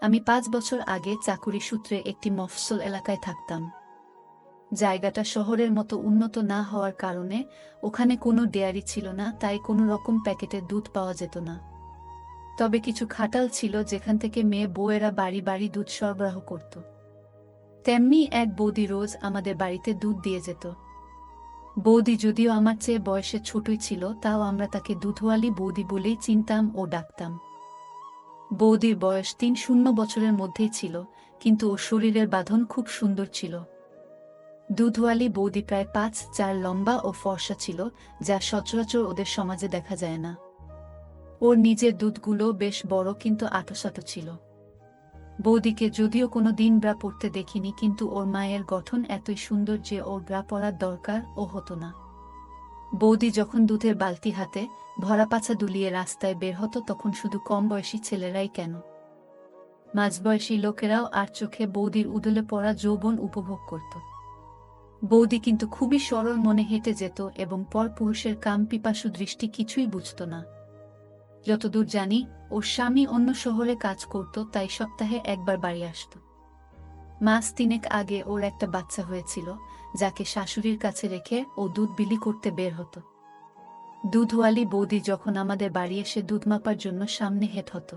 আমি পাঁচ বছর আগে চাকুরি সূত্রে একটি মফসল এলাকায় থাকতাম। জায়গাটা শহরের মতো উন্নত না হওয়ার কারণে ওখানে কোনো ডেয়ারি ছিল না, তাই কোনো রকম প্যাকেটে দুধ পাওয়া যেত না। তবে কিছু খাটাল ছিল যেখান থেকে মেয়ে বউয়েরা বাড়ি বাড়ি দুধ সরবরাহ করত। তেমনি এক বৌদি রোজ আমাদের বাড়িতে দুধ দিয়ে যেত। বৌদি যদিও আমার চেয়ে বয়সে ছোটই ছিল, তাও আমরা তাকে দুধওয়ালি বৌদি বলেই চিনতাম ও ডাকতাম। বৌদির বয়স তিন শূন্য বছরের মধ্যেই ছিল, কিন্তু ওর শরীরের বাঁধন খুব সুন্দর ছিল। দুধওয়ালি বৌদি প্রায় পাঁচ চার লম্বা ও ফর্সা ছিল, যা সচরাচর ওদের সমাজে দেখা যায় না। ওর নিজের দুধগুলো বেশ বড় কিন্তু আটোসাটো ছিল। বৌদিকে যদিও কোনো দিন ব্রা পড়তে দেখিনি, কিন্তু ওর মায়ের গঠন এতই সুন্দর যে ওর ব্রা পরার দরকার ও হতো না। বৌদি যখন দুধের বালতি হাতে ভরা পাছা দুলিয়ে রাস্তায় বের হতো তখন শুধু কম বয়সী ছেলেরাই কেন? মাঝবয়সী লোকেরাও আর চোখে বৌদির উদলে পড়া যৌবন উপভোগ করত। বৌদি কিন্তু খুবই সরল মনে হেঁটে যেত এবং পর পুরুষের কাম পিপাসু দৃষ্টি কিছুই বুঝত না। যতদূর জানি, ওর স্বামী অন্য শহরে কাজ করত, তাই সপ্তাহে একবার বাড়ি আসত। মাস তিনেক আগে ওর একটা বাচ্চা হয়েছিল, যাকে শাশুড়ির কাছে রেখে ও দুধ বিলি করতে বের হতো। দুধওয়ালি বৌদি যখন আমাদের বাড়ি এসে দুধ মাপার জন্য সামনে হেঁট হতো।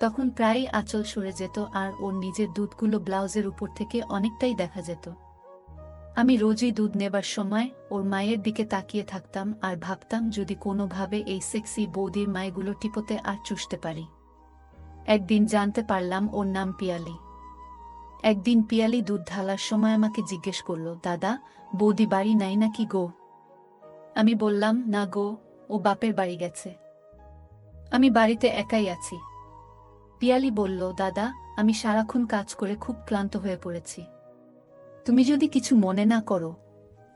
তখন প্রায়ই আঁচল সরে যেত আর ওর নিজের দুধগুলো ব্লাউজের উপর থেকে অনেকটাই দেখা যেত। আমি রোজই দুধ নেবার সময় ওর মায়ের দিকে তাকিয়ে থাকতাম আর ভাবতাম যদি কোনোভাবে এই সেক্সি বৌদির মায়েগুলো টিপোতে আর চুষতে পারি। একদিন জানতে পারলাম ওর নাম পিয়ালি। একদিন পিয়ালি দুধ ঢালার সময় আমাকে জিজ্ঞেস করল, দাদা, বৌদি বাড়ি নাই নাকি গো? আমি বললাম, না গো, ও বাপের বাড়ি গেছে। আমি বাড়িতে একাই আছি। পিয়ালি বলল, দাদা, আমি সারাক্ষণ কাজ করে খুব ক্লান্ত হয়ে পড়েছি। তুমি যদি কিছু মনে না করো,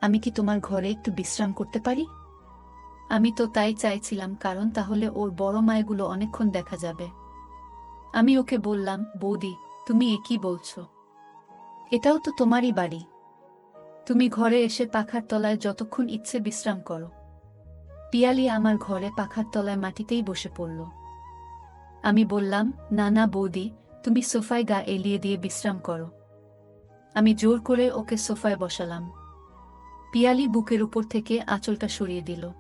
আমি কি তোমার ঘরে একটু বিশ্রাম করতে পারি? আমি তো তাই চাইছিলাম, কারণ তাহলে ওর বড় মায়েগুলো অনেকক্ষণ দেখা যাবে। আমি ওকে বললাম, বৌদি, তুমি এ বলছো? এটাও তো তোমারই বাড়ি। তুমি ঘরে এসে পাখার তলায় যতক্ষণ ইচ্ছে বিশ্রাম করো। পিয়ালি আমার ঘরে পাখার তলায় মাটিতেই বসে পড়ল। আমি বললাম, না না, বৌদি, তুমি সোফায় গা এলিয়ে দিয়ে বিশ্রাম করো। আমি জোর করে ওকে সোফায় বসালাম। পিয়ালি বুকের উপর থেকে আঁচলটা সরিয়ে দিল।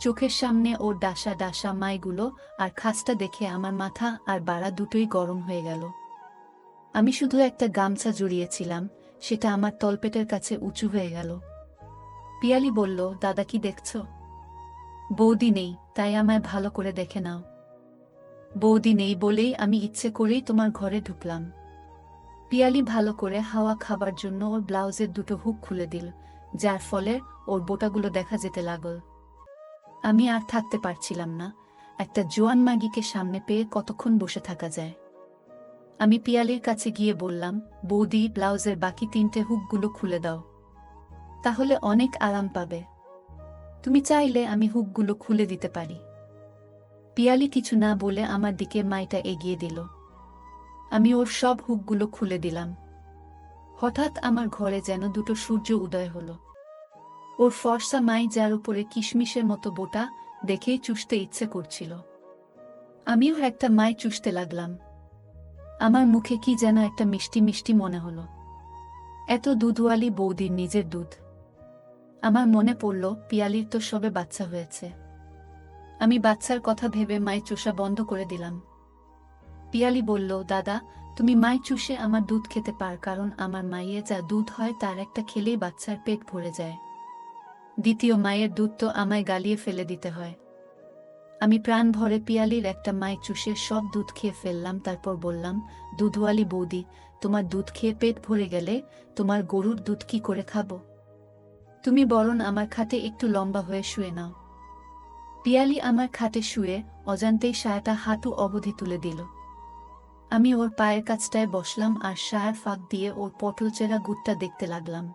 চোখের সামনে ওর ডাসা ডাসা মাইগুলো আর খাসটা দেখে আমার মাথা আর বাড়া দুটোই গরম হয়ে গেল। আমি শুধু একটা গামছা জড়িয়েছিলাম, সেটা আমার তলপেটের কাছে উঁচু হয়ে গেল। পিয়ালি বলল, দাদা কি দেখছ? বৌদি নেই, তাই আমায় ভালো করে দেখে নাও। বৌদি নেই বলেই আমি ইচ্ছে করেই তোমার ঘরে ঢুকলাম। পিয়ালি ভালো করে হাওয়া খাবার জন্য ওর ব্লাউজের দুটো হুক খুলে দিল, যার ফলে ওর বোটাগুলো দেখা যেতে লাগল। আমি আর থাকতে পারছিলাম না। একটা জোয়ান মাগিকে সামনে পেয়ে কতক্ষণ বসে থাকা যায়। আমি পিয়ালির কাছে গিয়ে বললাম, বৌদি, ব্লাউজের বাকি তিনটে হুকগুলো খুলে দাও। তাহলে অনেক আরাম পাবে। তুমি চাইলে আমি হুকগুলো খুলে দিতে পারি। পিয়ালি কিছু না বলে আমার দিকে মাইটা এগিয়ে দিল। আমি ওর সব হুকগুলো খুলে দিলাম। হঠাৎ আমার ঘরে যেন দুটো সূর্য উদয় হলো। ওর ফর্সা মাই যার উপরে কিশমিশের মতো বোটা দেখেই চুষতে ইচ্ছে করছিল। আমিও একটা মাই চুষতে লাগলাম। আমার মুখে কি যেন একটা মিষ্টি মিষ্টি মনে হলো। এত দুধওয়ালি বৌদির নিজের দুধ। আমার মনে পড়ল, পিয়ালির তো সবে বাচ্চা হয়েছে। আমি বাচ্চার কথা ভেবে মায়ের চোষা বন্ধ করে দিলাম। পিয়ালি বলল, দাদা, তুমি মাই চুষে আমার দুধ খেতে পার, কারণ আমার মাইয়ে যা দুধ হয় তার একটা খেলেই বাচ্চার পেট ভরে যায়। দ্বিতীয় মায়ের দুধ তো আমায় গালিয়ে ফেলে দিতে হয়। আমি প্রাণ ভরে পিয়ালির একটা মাই চুষে সব দুধ খেয়ে ফেললাম, তারপর বললাম, দুধওয়ালি বৌদি, তোমার দুধ খেয়ে পেট ভরে গেলে তোমার গরুর দুধ কি করে খাব? তুমি বরণ আমার খাতে একটু লম্বা হয়ে শুয়ে নাও। পিয়ালি আমার খাটে শুয়ে অজান্তেই সায়াটা হাঁটু অবধি তুলে দিল। আমি ওর পায়ের কাছটায় বসলাম আর সায়ার ফাঁক দিয়ে ওর পটল চেরা গুটটা দেখতে লাগলাম।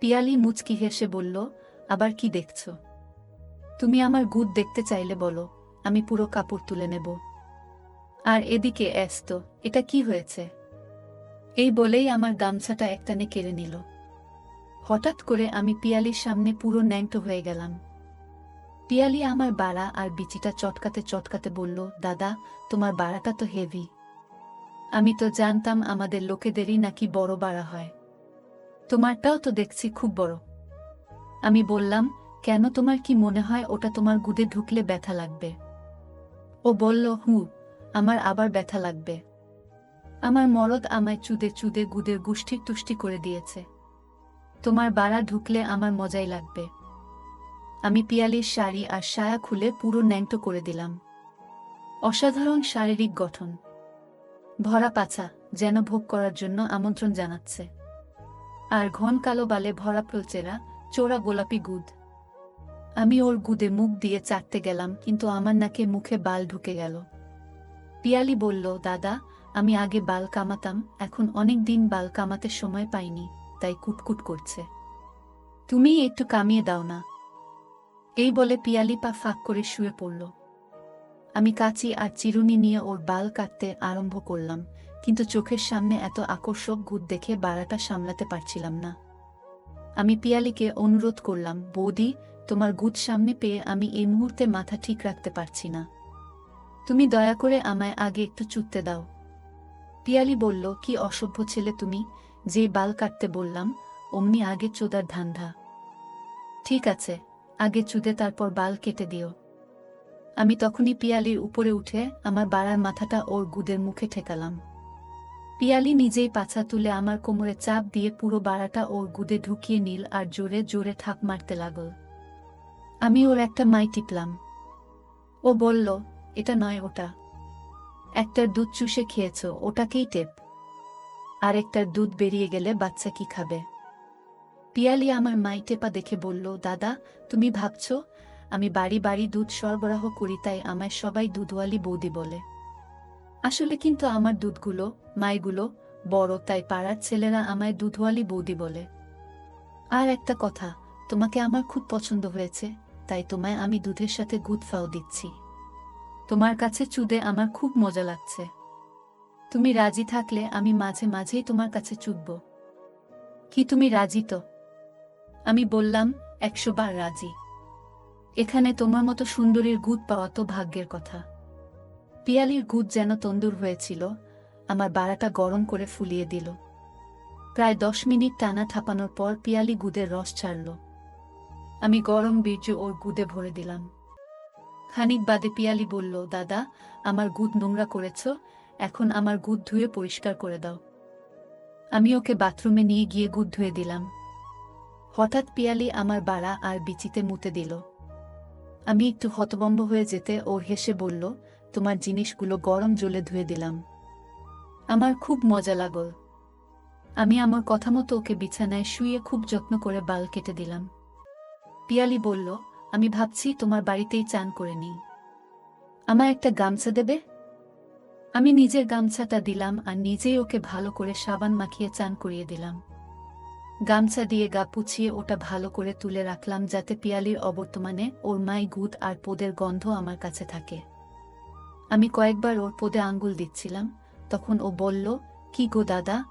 পিয়ালি মুচকি হেসে বলল, আবার কি দেখছ? তুমি আমার গুড় দেখতে চাইলে বলো, আমি পুরো কাপড় তুলে নেব। আর এদিকে, এসতো, এটা কি হয়েছে? এই বলেই আমার গামছাটা একটানে কেড়ে নিল। হঠাৎ করে আমি পিয়ালির সামনে পুরো ন্যাংটো হয়ে গেলাম। পিয়ালি আমার বাড়া আর বিচিটা চটকাতে চটকাতে বলল, দাদা, তোমার বাড়াটা তো হেভি। আমি তো জানতাম আমাদের লোকেদেরই নাকি বড় বাড়া হয়। তোমারটাও তো দেখছি খুব বড়। আমি বললাম কেন তোমার কি মনে হয় ওটা তোমার গুদে ঢুকলে ব্যথা লাগবে? ও বলল, হু, আমার আবার ব্যথা লাগবে। আমার মরদ আমায় চুদে চুদে গুদের গুষ্টি তুষ্টি করে দিয়েছে। তোমার বাড়া ঢুকলে আমার মজাই লাগবে। আমি পিয়ালির শাড়ি আর সায়া খুলে পুরো ন্যাংটো করে দিলাম। অসাধারণ শারীরিক গঠন। ভরা পাছা, যেন ভোগ করার জন্য আমন্ত্রণ জানাচ্ছে। আর ঘন কালো বালে ভরা প্রচেরা চোরা গোলাপি গুদ। আমি ওর গুদে মুখ দিয়ে চাটতে গেলাম, কিন্তু আমার নাকে মুখে বাল ঢুকে গেল। পিয়ালি বলল, দাদা, আমি আগে বাল কামাতাম, এখন অনেক দিন বাল কামাতে সময় পাইনি, তাই কুটকুট করছে। তুমি একটু কামিয়ে দাও না। এই বলে পিয়ালি পা ফাঁক করে শুয়ে পড়ল। আমি কাচি আর চিরুনি নিয়ে ওর বাল কাটতে আরম্ভ করলাম, কিন্তু চোখের সামনে এত আকর্ষক গুদ দেখে বাড়াটা সামলাতে পারছিলাম না। আমি পিয়ালিকে অনুরোধ করলাম, বৌদি তোমার গুদ সামনে পেয়ে আমি এই মুহূর্তে মাথা ঠিক রাখতে পারছি না। তুমি দয়া করে আমায় আগে একটু চুততে দাও। পিয়ালি বলল, কি অসভ্য ছেলে তুমি, যে বাল কাটতে বললাম, অমনি আগে চোদার ধান্ধা ঠিক আছে, আগে চুদে তারপর বাল কেটে দিও। আমি তখনই পিয়ালির উপরে উঠে আমার বাড়ার মাথাটা ওর গুদের মুখে ঠেকালাম। পিয়ালি নিজেই পাছা তুলে আমার কোমরে চাপ দিয়ে পুরো বাড়াটা ওর গুদে ঢুকিয়ে নিল আর জোরে জোরে থাপ মারতে লাগল। আমি ওর একটা মাই টিপলাম। ও বলল, এটা নয় ওটা। একটার দুধ চুষে খেয়েছ, ওটাকেই টেপ। আর একটার দুধ বেরিয়ে গেলে বাচ্চা কি খাবে? পিয়ালি আমার মাই টেপা দেখে বলল, দাদা, তুমি ভাবছ, আমি বাড়ি বাড়ি দুধ সরবরাহ করি, তাই আমায় সবাই দুধওয়ালি বৌদি বলে। আসলে কিন্তু আমার দুধগুলো, মাইগুলো বড়, তাই পাড়ার ছেলেরা আমায় দুধওয়ালি বৌদি বলে। আর একটা কথা, তোমাকে আমার খুব পছন্দ হয়েছে তাই তোমায় আমি দুধের সাথে গুদ ফাও দিচ্ছি। তোমার কাছে চুদে আমার খুব মজা লাগছে। তুমি রাজি থাকলে আমি মাঝে মাঝেই তোমার কাছে চুদব। কি তুমি রাজি তো? আমি বললাম, একশো বার রাজি। এখানে তোমার মতো সুন্দরীর গুদ পাওয়া তো ভাগ্যের কথা। পিয়ালির গুদ যেন তন্দুর হয়েছিল, আমার বাড়াটা গরম করে ফুলিয়ে দিল। প্রায় দশ মিনিট টানা থাপানোর পর পিয়ালি গুদের রস ছাড়ল। আমি গরম বীর্য ওর গুদে ভরে দিলাম। খানিক বাদে পিয়ালি বলল, দাদা, আমার গুদ নোংরা করেছ, এখন আমার গুদ ধুয়ে পরিষ্কার করে দাও। আমি ওকে বাথরুমে নিয়ে গিয়ে গুদ ধুয়ে দিলাম। হঠাৎ পিয়ালি আমার বাড়া আর বিচিতে মুতে দিল। আমি একটু হতবম্ব হয়ে যেতে ও হেসে বলল, তোমার জিনিসগুলো গরম জলে ধুয়ে দিলাম। আমার খুব মজা লাগল। আমি আমার কথা মতো ওকে বিছানায় শুয়ে খুব যত্ন করে বাল কেটে দিলাম। পিয়ালি বলল, আমি ভাবছি তোমার বাড়িতেই চান করে নিই। আমার একটা গামছা দেবে? আমি নিজের গামছাটা দিলাম আর নিজেই ওকে ভালো করে সাবান মাখিয়ে চান করিয়ে দিলাম। গামছা দিয়ে গা পুছিয়ে ওটা ভালো করে তুলে রাখলাম যাতে পিয়ালির অবর্তমানে ওর মাই গুদ আর পোদের গন্ধ আমার কাছে থাকে। আমি কয়েকবার ওর পোদে আঙ্গুল দিচ্ছিলাম, তখন ও বলল, কি গো দাদা,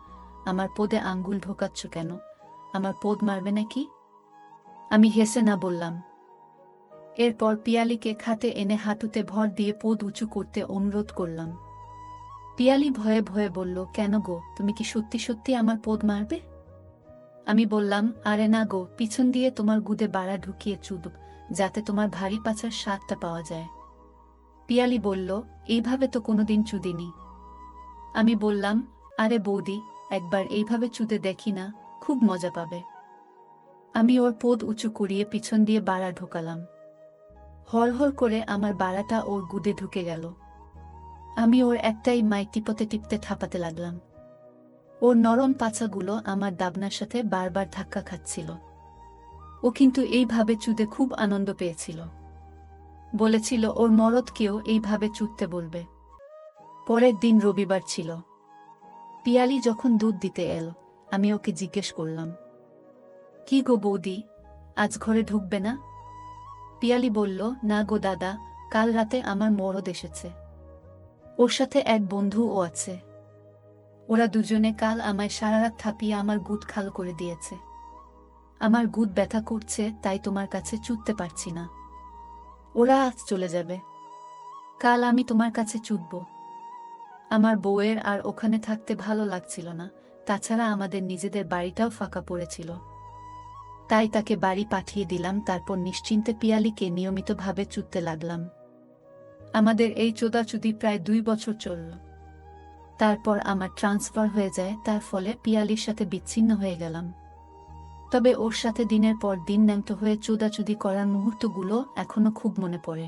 আমার পোদে আঙ্গুল ঢোকাচ্ছ কেন? আমার পোদ মারবে নাকি? আমি হেসে না বললাম। এরপর পিয়ালিকে খাতে এনে হাঁটুতে ভর দিয়ে পোদ উঁচু করতে অনুরোধ করলাম। পিয়ালি ভয়ে ভয়ে বলল, কেন গো, তুমি কি সত্যি সত্যি আমার পোদ মারবে? আমি বললাম, আরে না গো, পিছন দিয়ে তোমার গুদে বাড়া ঢুকিয়ে চুদ যাতে তোমার ভারী পাচার স্বাদটা পাওয়া যায়। পিয়ালি বলল, এইভাবে তো কোনোদিন চুদিনি। আমি বললাম, আরে বৌদি, একবার এইভাবে চুদে দেখি না, খুব মজা পাবে। আমি ওর পোদ উঁচু করিয়ে পিছন দিয়ে বাড়া ঢোকালাম। হরহর করে আমার বাড়াটা ওর গুদে ঢুকে গেল। আমি ওর একটাই মাই টিপতে টিপতে থাপাতে লাগলাম। ওর নরম পাছাগুলো আমার দাবনার সাথে বারবার ধাক্কা খাচ্ছিল। ও কিন্তু এইভাবে চুদে খুব আনন্দ পেয়েছিল। বলেছিল, ওর মরদকেও এইভাবে চুদতে বলবে। পরের দিন রবিবার ছিল। পিয়ালি যখন দুধ দিতে এল, আমি ওকে জিজ্ঞেস করলাম কি গো বৌদি? আজ ঘরে ঢুকবে না? পিয়ালি বলল, না গো দাদা, কাল রাতে আমার মরদ এসেছে। ওর সাথে এক বন্ধুও আছে। ওরা দুজনে কাল আমায় সারা রাত থাপিয়ে আমার গুদ খাল করে দিয়েছে। আমার গুদ ব্যথা করছে, তাই তোমার কাছে চুদতে পারছি না। ওরা আজ চলে যাবে। কাল আমি তোমার কাছে চুদব আমার বউয়ের আর ওখানে থাকতে ভালো লাগছিল না। তাছাড়া আমাদের নিজেদের বাড়িটাও ফাঁকা পড়েছিল। তাই তাকে বাড়ি পাঠিয়ে দিলাম, তারপর নিশ্চিন্তে পিয়ালিকে নিয়মিতভাবে চুটতে লাগলাম। আমাদের এই চোদাচুদি প্রায় দুই বছর চলল। তারপর আমার ট্রান্সফার হয়ে যায়, তার ফলে পিয়ালির সাথে বিচ্ছিন্ন হয়ে গেলাম। তবে ওর সাথে দিনের পর দিন ন্যান্ত হয়ে চোদাচুদি করার মুহূর্তগুলো এখনও খুব মনে পড়ে।